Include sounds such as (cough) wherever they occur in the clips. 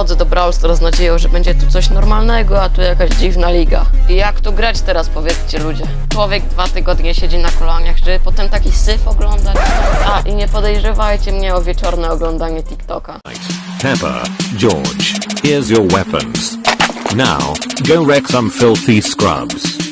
Wchodzę do Brawl Stars z nadzieją, że będzie tu coś normalnego, a tu jakaś dziwna liga. I jak tu grać teraz, powiedzcie ludzie? Człowiek dwa tygodnie siedzi na koloniach, żeby potem taki syf oglądać. A, i nie podejrzewajcie mnie o wieczorne oglądanie TikToka. Pepper, George, here's your weapons. Now, go wreck some filthy scrubs.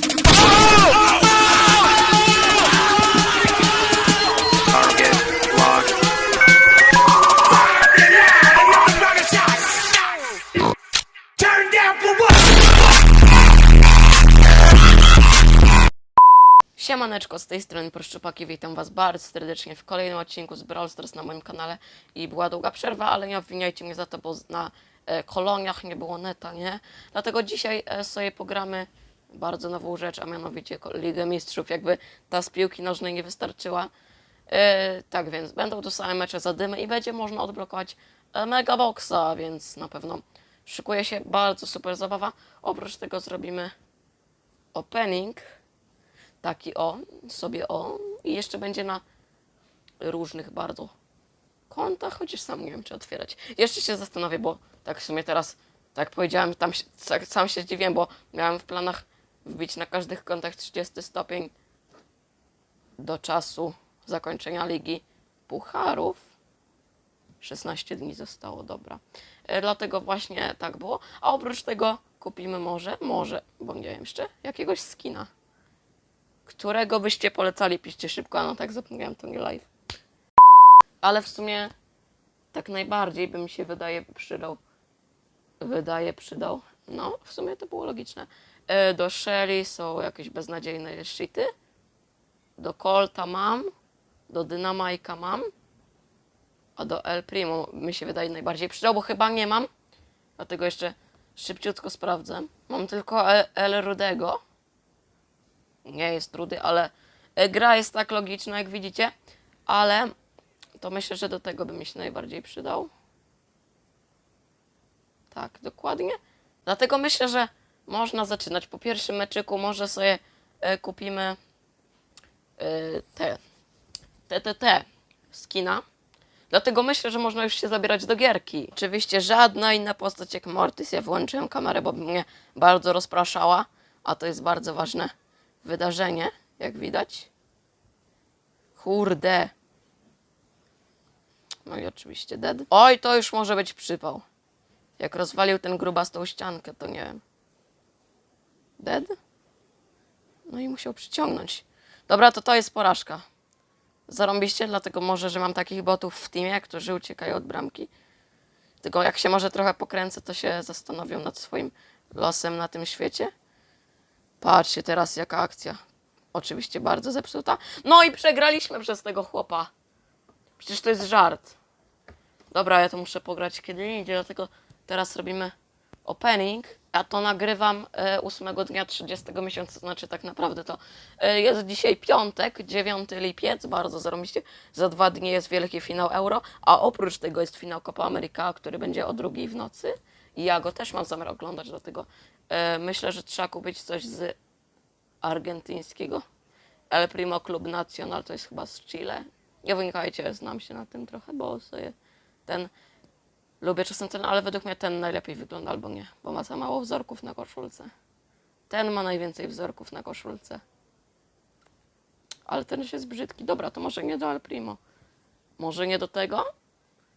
Siemaneczko, z tej strony Proszczupaki, witam was bardzo serdecznie w kolejnym odcinku z Brawl Stars na moim kanale i była długa przerwa, ale nie obwiniajcie mnie za to, bo na e, koloniach nie było neta, nie? Dlatego dzisiaj e, sobie pogramy bardzo nową rzecz, a mianowicie Ligę Mistrzów, jakby ta z piłki nożnej nie wystarczyła. E, tak więc będą to same mecze za dymy i będzie można odblokować e, Megaboxa, więc na pewno szykuje się bardzo super zabawa. Oprócz tego zrobimy opening taki o, sobie o i jeszcze będzie na różnych bardzo kontach, chociaż sam nie wiem, czy otwierać. Jeszcze się zastanowię, bo tak w sumie teraz, tak powiedziałem, tam się, tak, sam się zdziwiłem, bo miałem w planach wbić na każdych kontach 30 stopień do czasu zakończenia Ligi Pucharów. 16 dni zostało, dobra. E, Dlatego właśnie tak było. A oprócz tego kupimy może, może, bo nie wiem jeszcze, jakiegoś skina. Którego byście polecali? Piszcie szybko, a no tak zapomniałem, to nie live. Ale w sumie tak najbardziej by mi się wydaje przydał. Wydaje przydał. No, w sumie to było logiczne. E, Do Shelly są jakieś beznadziejne shity. Do Colta mam. Do Dynamajka mam. A do El Primo mi się wydaje najbardziej przydał, bo chyba nie mam. Dlatego jeszcze szybciutko sprawdzę. Mam tylko El, El Rudego nie jest trudy, ale e, gra jest tak logiczna, jak widzicie, ale to myślę, że do tego by mi się najbardziej przydał. Tak, dokładnie. Dlatego myślę, że można zaczynać. Po pierwszym meczyku może sobie e, kupimy e, te, te skina. Dlatego myślę, że można już się zabierać do gierki. Oczywiście żadna inna postać jak Mortis. Ja wyłączyłem kamerę, bo mnie bardzo rozpraszała, a to jest bardzo ważne wydarzenie, jak widać. Kurde. No i oczywiście dead. Oj, to już może być przypał. Jak rozwalił ten grubastą ściankę, to nie wiem. Dead? No i musiał przyciągnąć. Dobra, to to jest porażka. Zarąbiście, dlatego może, że mam takich botów w teamie, którzy uciekają od bramki. Tylko jak się może trochę pokręcę, to się zastanowią nad swoim losem na tym świecie. Patrzcie teraz jaka akcja. Oczywiście bardzo zepsuta. No i przegraliśmy przez tego chłopa. Przecież to jest żart. Dobra, ja to muszę pograć kiedy indziej, dlatego teraz robimy opening. Ja to nagrywam e, 8 dnia 30 miesiąca, znaczy tak naprawdę to e, jest dzisiaj piątek, 9 lipiec, bardzo zarobiście. Za dwa dni jest wielki finał Euro, a oprócz tego jest finał Copa America, który będzie o drugiej w nocy. I ja go też mam zamiar oglądać, dlatego e, myślę, że trzeba kupić coś z argentyńskiego. El Primo Club Nacional to jest chyba z Chile. Nie wynikajcie, znam się na tym trochę, bo sobie ten lubię czasem ten, ale według mnie ten najlepiej wygląda albo nie, bo ma za mało wzorków na koszulce. Ten ma najwięcej wzorków na koszulce. Ale ten już jest brzydki. Dobra, to może nie do El Primo. Może nie do tego?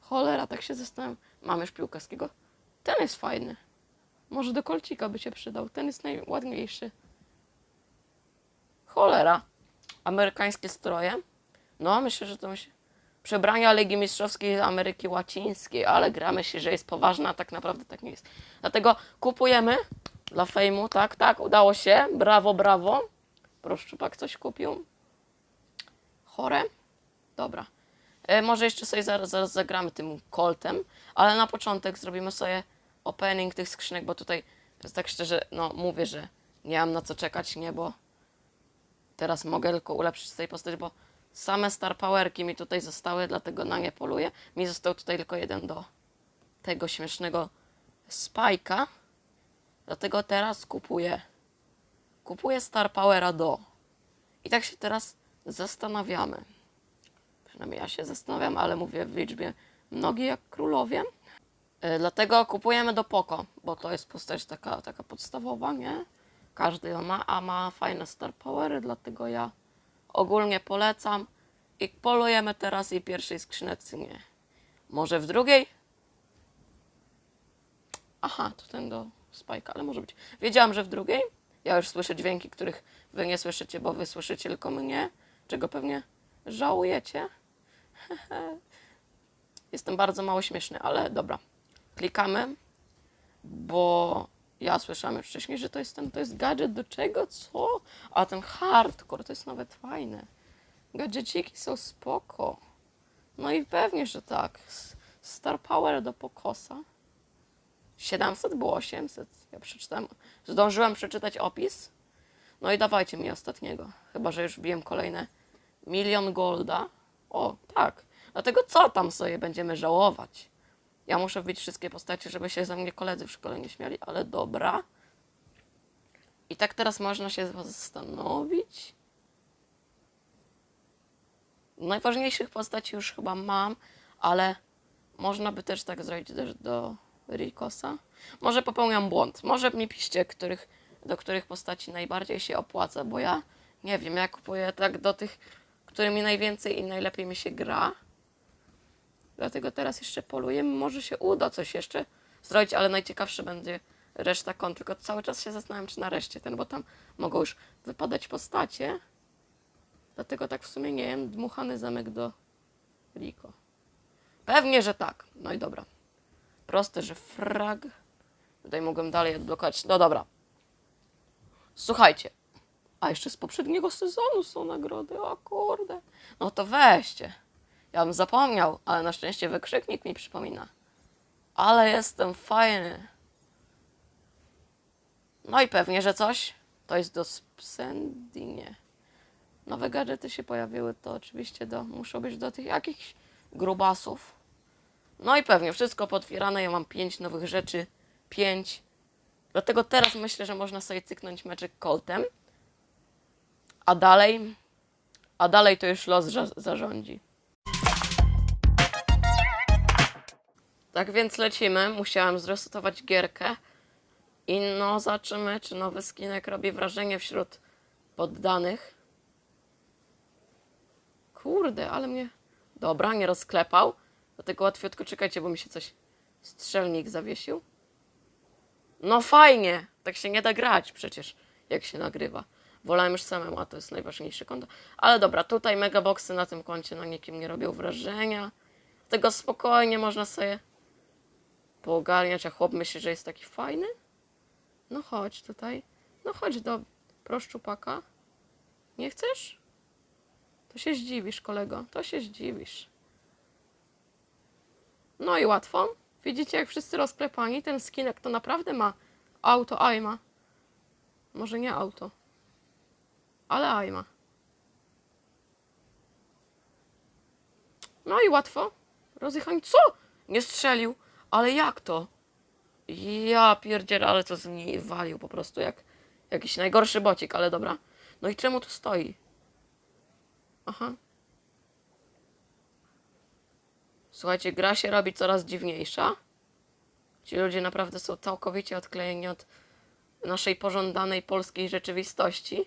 Cholera, tak się zastanawiam. Mam już piłkarskiego. Ten jest fajny. Może do kolcika by się przydał. Ten jest najładniejszy. Cholera. Amerykańskie stroje. No, myślę, że to się... Przebrania Ligi Mistrzowskiej Ameryki Łacińskiej, ale gramy się, że jest poważna, a tak naprawdę tak nie jest. Dlatego kupujemy dla fejmu, tak, tak, udało się. Brawo, brawo. Proszę, pak coś kupił. Chore. Dobra. E, może jeszcze sobie zaraz, zaraz zagramy tym Coltem, ale na początek zrobimy sobie opening tych skrzynek, bo tutaj tak szczerze, no mówię, że nie mam na co czekać, nie, bo teraz mogę tylko ulepszyć tej postaci, bo same star powerki mi tutaj zostały, dlatego na nie poluję. Mi został tutaj tylko jeden do tego śmiesznego spajka, dlatego teraz kupuję kupuję star powera do i tak się teraz zastanawiamy. Przynajmniej ja się zastanawiam, ale mówię w liczbie mnogiej jak królowie. Y, Dlatego kupujemy do Poko, bo to jest postać taka, taka podstawowa, nie? Każdy ją ma, a ma fajne star powery, dlatego ja ogólnie polecam. I polujemy teraz i pierwszej skrzyneczce nie. Może w drugiej? Aha, to ten do Spike'a, ale może być. Wiedziałam, że w drugiej. Ja już słyszę dźwięki, których wy nie słyszycie, bo wy słyszycie tylko mnie, czego pewnie żałujecie. (laughs) Jestem bardzo mało śmieszny, ale dobra. Klikamy, bo ja słyszałam już wcześniej, że to jest ten, to jest gadżet do czego, co? A ten hardcore to jest nawet fajne. Gadżeciki są spoko. No i pewnie, że tak. Star Power do Pokosa. 700 było 800. Ja przeczytałem. Zdążyłem przeczytać opis. No i dawajcie mi ostatniego. Chyba, że już biłem kolejne milion golda. O, tak. Dlatego co tam sobie będziemy żałować? Ja muszę wbić wszystkie postacie, żeby się ze mnie koledzy w szkole nie śmiali, ale dobra. I tak teraz można się zastanowić. Najważniejszych postaci już chyba mam, ale można by też tak zrobić też do Rikosa. Może popełniam błąd. Może mi piszcie, których, do których postaci najbardziej się opłaca, bo ja nie wiem, ja kupuję tak do tych, którymi najwięcej i najlepiej mi się gra. Dlatego teraz jeszcze poluję. Może się uda coś jeszcze zrobić, ale najciekawsze będzie reszta kont. Tylko cały czas się zastanawiam, czy nareszcie ten, bo tam mogą już wypadać postacie. Dlatego tak w sumie nie wiem, dmuchany zamek do Riko. Pewnie, że tak. No i dobra. Proste, że frag. Tutaj mogłem dalej odblokować. No dobra. Słuchajcie. A jeszcze z poprzedniego sezonu są nagrody. O kurde. No to weźcie. Ja bym zapomniał, ale na szczęście wykrzyknik mi przypomina. Ale jestem fajny. No i pewnie, że coś. To jest do Spsendinie. Nowe gadżety się pojawiły, to oczywiście do, muszą być do tych jakichś grubasów. No i pewnie, wszystko potwierane. Ja mam pięć nowych rzeczy. Pięć. Dlatego teraz myślę, że można sobie cyknąć meczek Coltem. A dalej... A dalej to już los za- zarządzi. Tak więc lecimy. Musiałem zresetować gierkę. I no, zobaczymy, czy nowy skinek robi wrażenie wśród poddanych. Kurde, ale mnie... Dobra, nie rozklepał. Dlatego łatwiutko czekajcie, bo mi się coś... Strzelnik zawiesił. No fajnie! Tak się nie da grać przecież, jak się nagrywa. Wolałem już samemu, a to jest najważniejsze konto. Ale dobra, tutaj megaboxy na tym koncie na nikim nie robią wrażenia. Tego spokojnie można sobie poogarniać, a chłop myśli, że jest taki fajny. No chodź tutaj. No chodź do proszczupaka. Nie chcesz? To się zdziwisz, kolego. To się zdziwisz. No i łatwo. Widzicie, jak wszyscy rozklepani. Ten skinek to naprawdę ma auto aima. Może nie auto. Ale aima. No i łatwo. Rozjechanie. Co? Nie strzelił. Ale jak to? Ja pierdzielę, ale co z mnie walił po prostu jak jakiś najgorszy bocik, ale dobra. No i czemu tu stoi? Aha. Słuchajcie, gra się robi coraz dziwniejsza. Ci ludzie naprawdę są całkowicie odklejeni od naszej pożądanej polskiej rzeczywistości.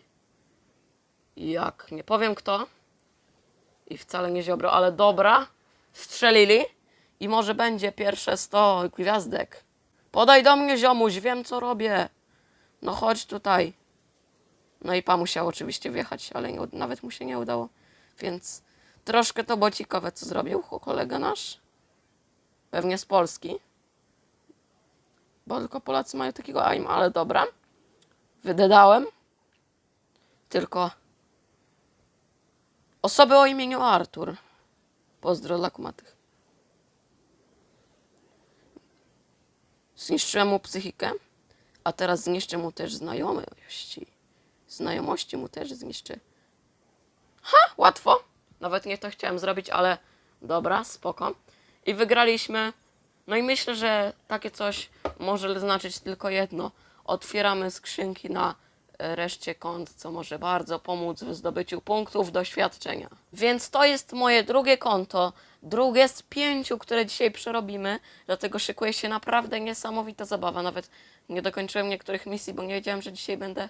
Jak, nie powiem kto. I wcale nie ziobro, ale dobra. Strzelili. I może będzie pierwsze 100 gwiazdek. Podaj do mnie, ziomuś, wiem co robię. No chodź tutaj. No i pan musiał oczywiście wjechać, ale nie, nawet mu się nie udało. Więc troszkę to bocikowe, co zrobił kolega nasz. Pewnie z Polski. Bo tylko Polacy mają takiego aim, ale dobra. Wydedałem. Tylko osoby o imieniu Artur. Pozdro dla kumatych. Zniszczyłem mu psychikę, a teraz zniszczę mu też znajomości. Znajomości mu też zniszczę. Ha, łatwo. Nawet nie to chciałem zrobić, ale dobra, spoko. I wygraliśmy. No i myślę, że takie coś może znaczyć tylko jedno. Otwieramy skrzynki na e, reszcie kont, co może bardzo pomóc w zdobyciu punktów doświadczenia. Więc to jest moje drugie konto, drugie z pięciu, które dzisiaj przerobimy, dlatego szykuje się naprawdę niesamowita zabawa. Nawet nie dokończyłem niektórych misji, bo nie wiedziałem, że dzisiaj będę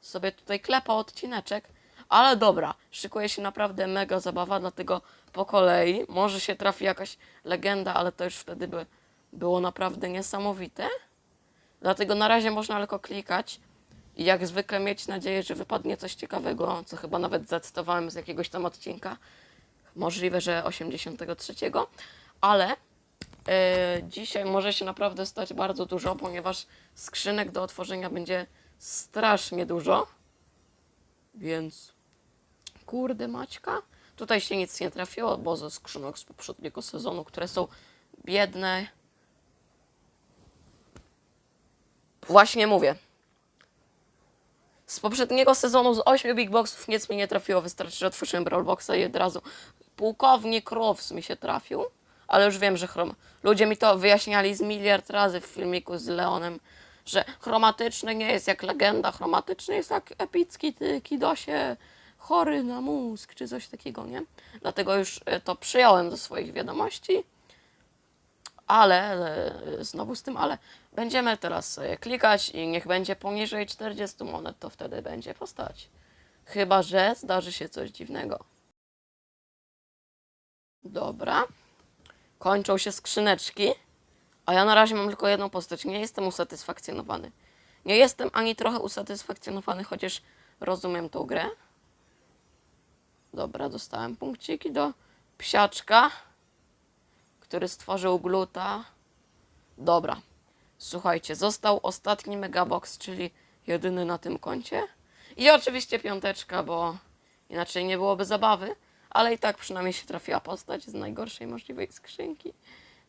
sobie tutaj klepał odcineczek. Ale dobra, szykuje się naprawdę mega zabawa, dlatego po kolei może się trafi jakaś legenda, ale to już wtedy by było naprawdę niesamowite. Dlatego na razie można tylko klikać i jak zwykle mieć nadzieję, że wypadnie coś ciekawego, co chyba nawet zacytowałem z jakiegoś tam odcinka. Możliwe, że 83, ale e, dzisiaj może się naprawdę stać bardzo dużo, ponieważ skrzynek do otworzenia będzie strasznie dużo. Więc kurde Maćka. Tutaj się nic nie trafiło, bo ze skrzynek z poprzedniego sezonu, które są biedne. Właśnie mówię. Z poprzedniego sezonu z 8 big boxów nic mi nie trafiło. Wystarczy, że otworzyłem Brawl Boxa i od razu pułkownik Rows mi się trafił. Ale już wiem, że chrom... ludzie mi to wyjaśniali z miliard razy w filmiku z Leonem, że chromatyczny nie jest jak legenda, chromatyczny jest jak epicki ty, Kidosie, chory na mózg, czy coś takiego, nie? Dlatego już e, to przyjąłem do swoich wiadomości. Ale, e, znowu z tym ale, będziemy teraz sobie klikać i niech będzie poniżej 40 monet, to wtedy będzie postać. Chyba, że zdarzy się coś dziwnego. Dobra. Kończą się skrzyneczki. A ja na razie mam tylko jedną postać. Nie jestem usatysfakcjonowany. Nie jestem ani trochę usatysfakcjonowany, chociaż rozumiem tą grę. Dobra, dostałem punkciki do psiaczka, który stworzył gluta. Dobra. Słuchajcie, został ostatni megabox, czyli jedyny na tym koncie. I oczywiście piąteczka, bo inaczej nie byłoby zabawy, ale i tak przynajmniej się trafiła postać z najgorszej możliwej skrzynki.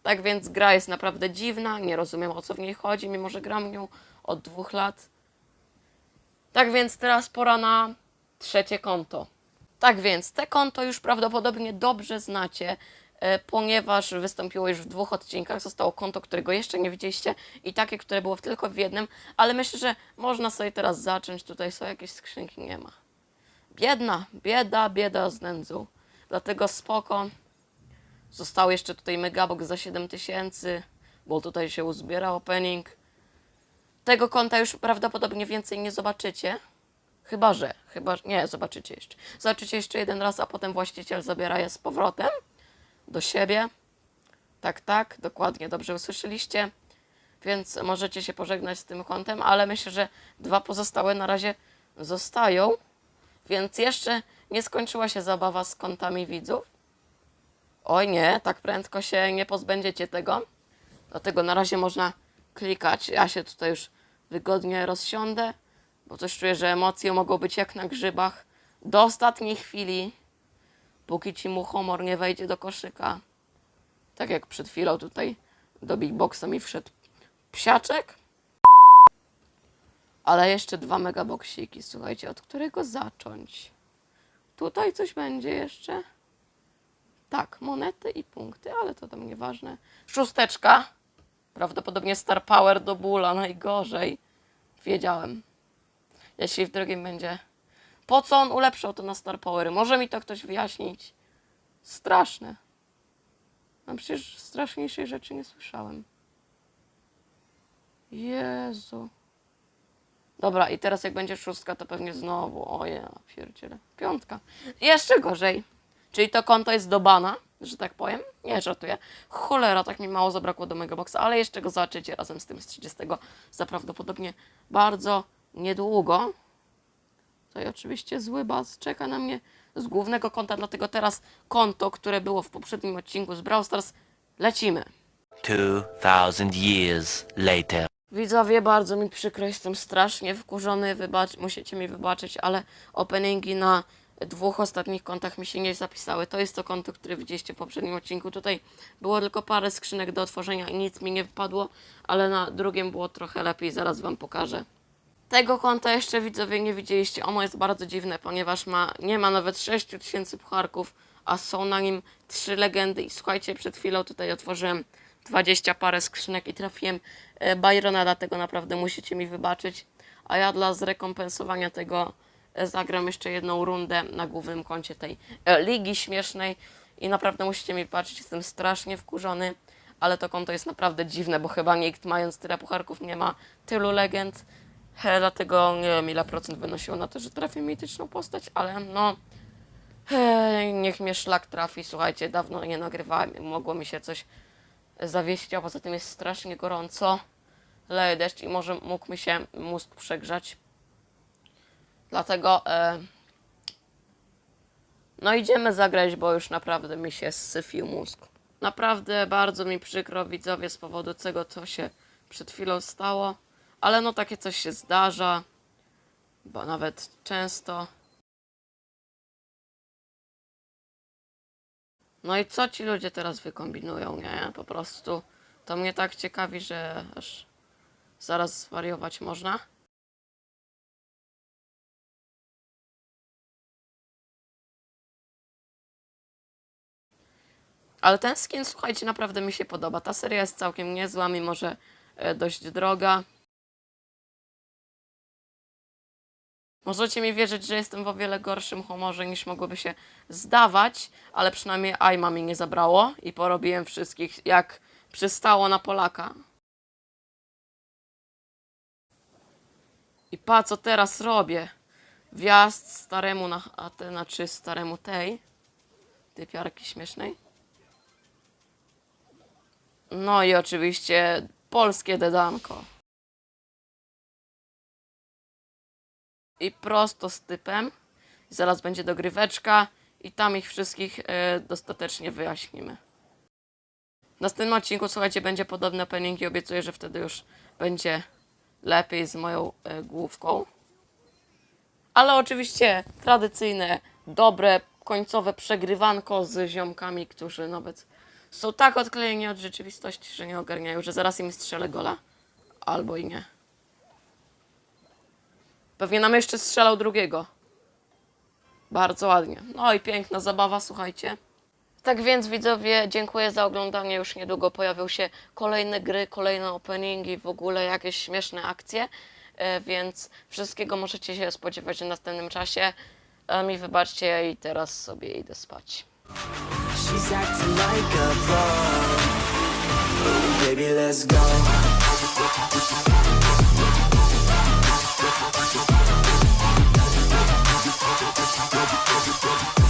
Tak więc gra jest naprawdę dziwna, nie rozumiem o co w niej chodzi, mimo że gram nią od dwóch lat. Tak więc teraz pora na trzecie konto. Tak więc te konto już prawdopodobnie dobrze znacie, e, ponieważ wystąpiło już w dwóch odcinkach. Zostało konto, którego jeszcze nie widzieliście i takie, które było tylko w jednym, ale myślę, że można sobie teraz zacząć. Tutaj są jakieś skrzynki, nie ma. Biedna, bieda, bieda z nędzą. Dlatego spoko. Został jeszcze tutaj megabox za 7000, bo tutaj się uzbiera opening. Tego konta już prawdopodobnie więcej nie zobaczycie. Chyba, że. Chyba, że- nie, zobaczycie jeszcze. Zobaczycie jeszcze jeden raz, a potem właściciel zabiera je z powrotem do siebie. Tak, tak, dokładnie, dobrze usłyszeliście. Więc możecie się pożegnać z tym kontem, ale myślę, że dwa pozostałe na razie zostają. Więc jeszcze nie skończyła się zabawa z kontami widzów. Oj nie, tak prędko się nie pozbędziecie tego. Dlatego na razie można klikać. Ja się tutaj już wygodnie rozsiądę, bo coś czuję, że emocje mogą być jak na grzybach. Do ostatniej chwili, póki ci mu humor nie wejdzie do koszyka. Tak jak przed chwilą tutaj do Big Boxa mi wszedł psiaczek. Ale jeszcze dwa megaboksiki, słuchajcie, od którego zacząć? Tutaj coś będzie jeszcze? Tak, monety i punkty, ale to tam nieważne. Szósteczka. Prawdopodobnie Star Power do bóla, najgorzej. Wiedziałem. Jeśli w drugim będzie. Po co on ulepszał to na Star Powery? Może mi to ktoś wyjaśnić? Straszne. No przecież straszniejszej rzeczy nie słyszałem. Jezu. Dobra, i teraz jak będzie szóstka, to pewnie znowu. Oje, pierdziele. Piątka. Jeszcze gorzej. Czyli to konto jest do bana, że tak powiem. Nie, żartuję. Cholera, tak mi mało zabrakło do Megaboxa, ale jeszcze go zobaczycie razem z tym z 30 za prawdopodobnie bardzo niedługo. Tutaj oczywiście zły baz czeka na mnie z głównego konta, dlatego teraz konto, które było w poprzednim odcinku z Brawl Stars, lecimy. 2,000 years later. Widzowie, bardzo mi przykro, jestem strasznie wkurzony, wybacz, musicie mi wybaczyć, ale openingi na dwóch ostatnich kontach mi się nie zapisały. To jest to konto, które widzieliście w poprzednim odcinku. Tutaj było tylko parę skrzynek do otworzenia i nic mi nie wypadło, ale na drugim było trochę lepiej, zaraz wam pokażę. Tego konta jeszcze widzowie nie widzieliście. Ono jest bardzo dziwne, ponieważ ma, nie ma nawet 6000 pucharków, a są na nim trzy legendy. I słuchajcie, przed chwilą tutaj otworzyłem 20 parę skrzynek i trafiłem e, Byrona, dlatego naprawdę musicie mi wybaczyć. A ja dla zrekompensowania tego e, zagram jeszcze jedną rundę na głównym koncie tej e, ligi śmiesznej i naprawdę musicie mi wybaczyć, jestem strasznie wkurzony, ale to konto jest naprawdę dziwne, bo chyba nikt mając tyle pucharków nie ma tylu legend, e, dlatego nie wiem ile procent wynosiło na to, że trafię mityczną postać, ale no e, niech mnie szlak trafi, słuchajcie, dawno nie nagrywałem, mogło mi się coś zawiesić, a poza tym jest strasznie gorąco, leje deszcz i może mógł mi się mózg przegrzać. Dlatego e, no idziemy zagrać, bo już naprawdę mi się syfił mózg. Naprawdę bardzo mi przykro widzowie z powodu tego, co się przed chwilą stało, ale no takie coś się zdarza, bo nawet często. No i co ci ludzie teraz wykombinują, nie? Po prostu to mnie tak ciekawi, że aż zaraz zwariować można. Ale ten skin, słuchajcie, naprawdę mi się podoba. Ta seria jest całkiem niezła, mimo że e, dość droga. Możecie mi wierzyć, że jestem w o wiele gorszym humorze niż mogłoby się zdawać, ale przynajmniej Aima mi nie zabrało i porobiłem wszystkich jak przystało na Polaka. I pa, co teraz robię? Wjazd staremu na Atena, czy staremu tej, typiarki śmiesznej. No i oczywiście polskie dedanko. I prosto z typem. Zaraz będzie dogryweczka i tam ich wszystkich e, dostatecznie wyjaśnimy. W następnym odcinku, słuchajcie, będzie podobny opening i obiecuję, że wtedy już będzie lepiej z moją e, główką. Ale oczywiście tradycyjne, dobre, końcowe przegrywanko z ziomkami, którzy nawet są tak odklejeni od rzeczywistości, że nie ogarniają, że zaraz im strzelę gola. Albo i nie. Pewnie nam jeszcze strzelał drugiego. Bardzo ładnie. No i piękna zabawa, słuchajcie. Tak więc widzowie, dziękuję za oglądanie. Już niedługo pojawią się kolejne gry, kolejne openingi, w ogóle jakieś śmieszne akcje. E, więc wszystkiego możecie się spodziewać w następnym czasie. Mi wybaczcie i teraz sobie idę spać. She's Dub, dub, dub,